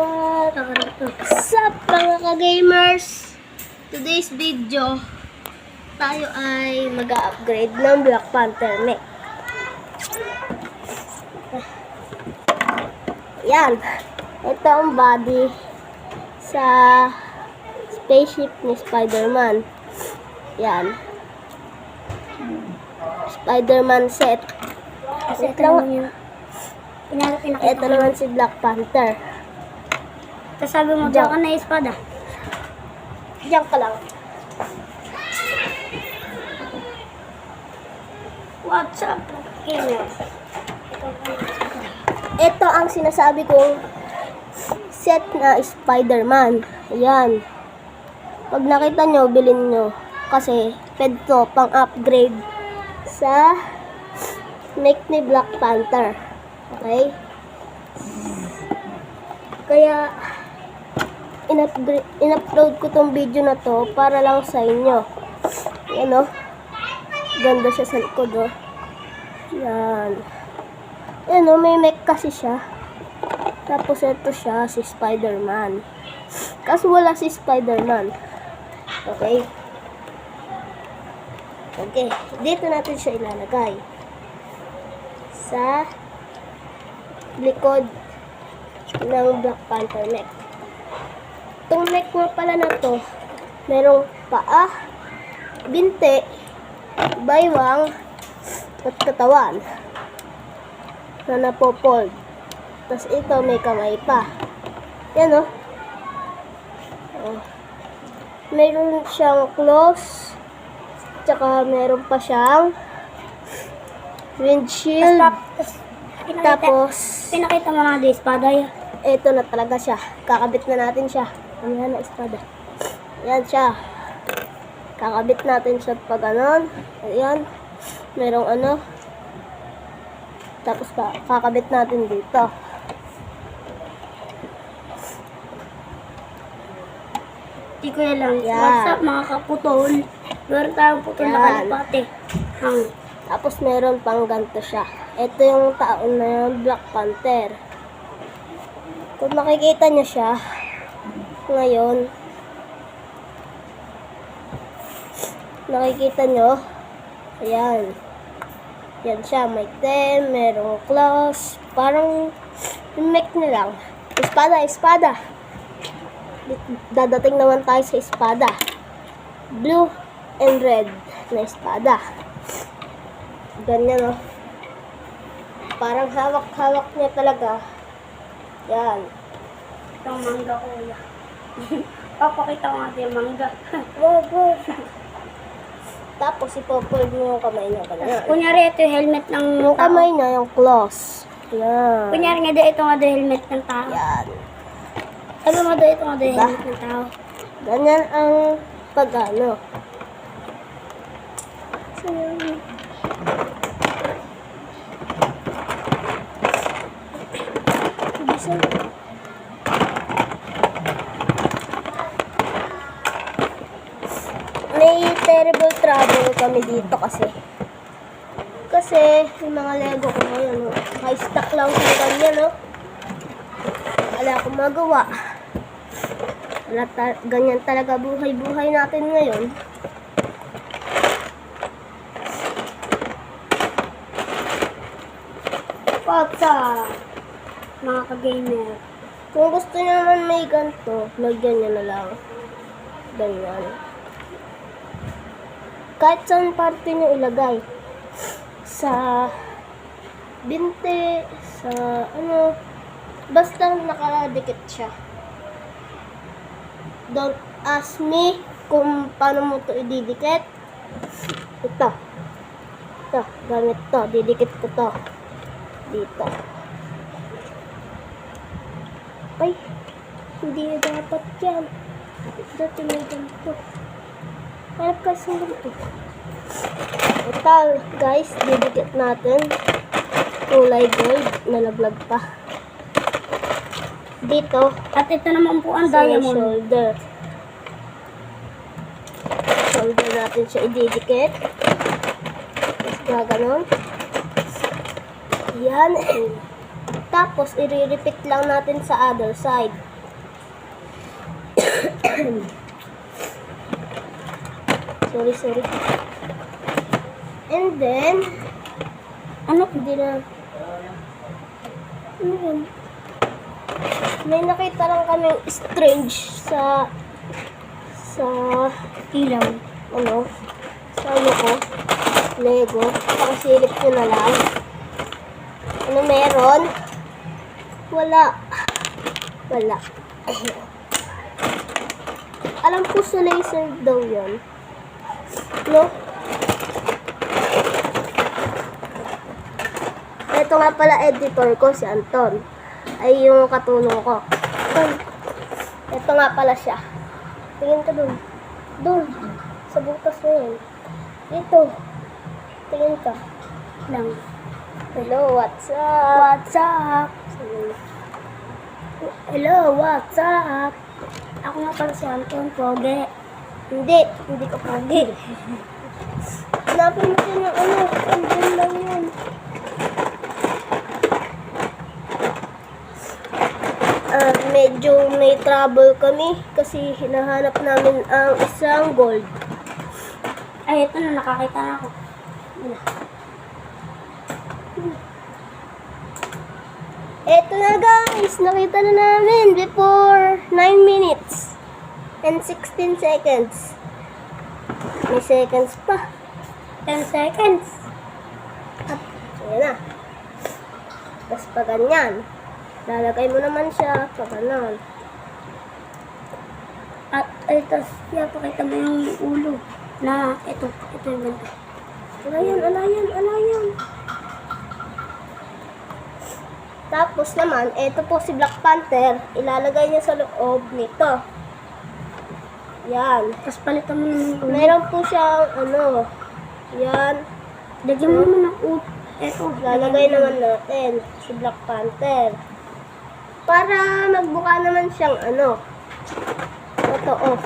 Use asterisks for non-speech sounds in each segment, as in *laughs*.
What? What's up mga ka-gamers? Today's video, tayo ay mag-upgrade ng Black Panther mech. Yan. Ito ang body sa spaceship ni Spider-Man. Yan. Spider-Man set. Kasi ito Ito naman si Black Panther. Tapos sabi mo, Diyan. ka na espada. Diyan ka lang. What's up? Gamer. Ito ang sinasabi kong set na Spider-Man. Ayan. Pag nakita nyo, bilhin nyo. Kasi, pwede to pang upgrade sa neck ni Black Panther. Okay? Kaya, in-upload ko tong video na to para lang sa inyo. Yan o. Ganda siya sa likod o. Yan. Yan o, may mech kasi siya. Tapos ito siya, si Spider-Man. Kaso wala si Spider-Man. Okay? Okay. Dito natin siya ilalagay. Sa likod ng Black Panther neck. Itong neck nga pala na to, merong paa, binte, baywang, at katawan na napopold. Tapos ito may kamay pa. Yan oh. oh. Meron siyang claws. Tsaka meron pa siyang windshield. Tapos, pinakita, Tapos, pinakita mo na di espada ito na talaga siya. Kakabit na natin siya. Ano yan na espada? Yan siya. Kakabit natin siya pag ganon. Ayan. Merong ano. Tapos ka kakabit natin dito. Di ko lang. Yan. What's up mga kaputol? Meron tayong putol na Yan. kalapate. Ang Tapos meron pang ganito siya. Ito yung taon na yung Black Panther. Kung makikita niyo siya, ngayon, nakikita niyo, ayan. Yan siya, may 10, merong claws, parang mech na lang. Espada, espada. Dadating naman tayo sa espada. Blue and red na espada. Ganyan, oh. Parang hawak-hawak niya talaga. Yan. itong mangga kuya. *laughs* Papakita ko natin yung mangga. *laughs* Go. Tapos, ipopold mo yung kamay niya. Ganyan. Kunyari ito yung helmet ng Yung tao. kamay niya, yung claws. Yan. Kunyari nga daw ito nga daw helmet ng tao. Yan. Sabi mo daw ito nga daw Diba? helmet ng tao. Ganyan ang pag-ano. Bisa. May terrible trouble kami dito kasi. Kasi yung mga Lego ko ngayon, oh, high stock lang sa ganyan, no? Wala akong magawa. Wala ta- ganyan talaga buhay-buhay natin ngayon. Pata! Mga ka-gamer. Kung gusto niyo naman may ganito, lagyan niyo na lang. Ganyan. Kahit saan parte niyo ilagay. Sa binte, sa ano, basta nakadikit siya. Don't ask me kung paano mo to ididikit. Ito. Ito, gamit to. Didikit ko to. Dito. Ay, hindi dapat yan. Dati may ganito. Hanap ka sa ganito. Ito, guys, didikit natin. Kulay gold, nalaglag pa. Dito, At ito naman po ang diamond. shoulder. Shoulder natin siya ididikit. Tapos gaganon. Yan. Tapos, i-repeat lang natin sa other side. *coughs* *coughs* sorry, sorry. And then, ano, hindi na. Ano yun? May nakita lang kami strange sa sa Ilaw. ano? Sa ano ko? Lego. Pakasilip ko na lang. Ano meron? Wala. Wala. Alam ko sa laser daw yan no ito nga pala editor ko si Anton. Ay yung katulong ko. Anton ito nga pala siya. Tingin ka dun. Dun sa butas na yun dito. Tingin ka. Lang. hello what's up? What's up? Hello, what's up? Ako nga pala si Anton Poge. Hindi, hindi ko pogi. Hanapin mo din yung ano, andun lang yun. Ah, medyo may trouble kami kasi hinahanap namin ang isang gold. Ay, ito na, nakakita na ako. Eto na guys, nakita na namin before 9 minutes and 16 seconds. May seconds pa. 10 seconds. Ayan na. Tapos pa ganyan. Lalagay mo naman siya pa ganon. At, ay, tapos, pinapakita mo yung ulo. Na, ito, ito yung ganito. Alayan, alayan, alayan. Tapos naman, eto po si Black Panther, ilalagay niya sa loob nito. Yan. Tapos palitan mo ulo. Meron po siyang ano, yan. Lagyan mo naman ng ulo. Ito, Lalagay naman natin si Black Panther. Para magbuka naman siyang ano, totoo.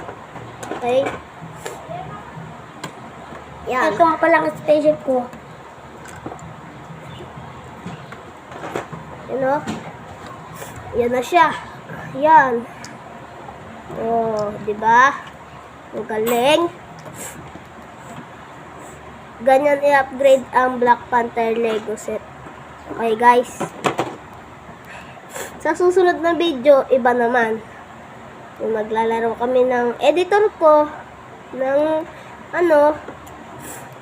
Okay? Yan. Ito nga pala ang spaceship ko. Yan o. Yan na siya. Yan. Oh, di ba? Ang galing. Ganyan i-upgrade ang Black Panther Lego set. Okay, guys. Sa susunod na video, iba naman. Yung maglalaro kami ng editor ko ng ano,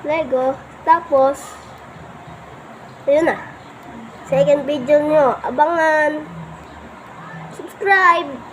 Lego. Tapos, ayun na. Second video nyo, abangan. Subscribe.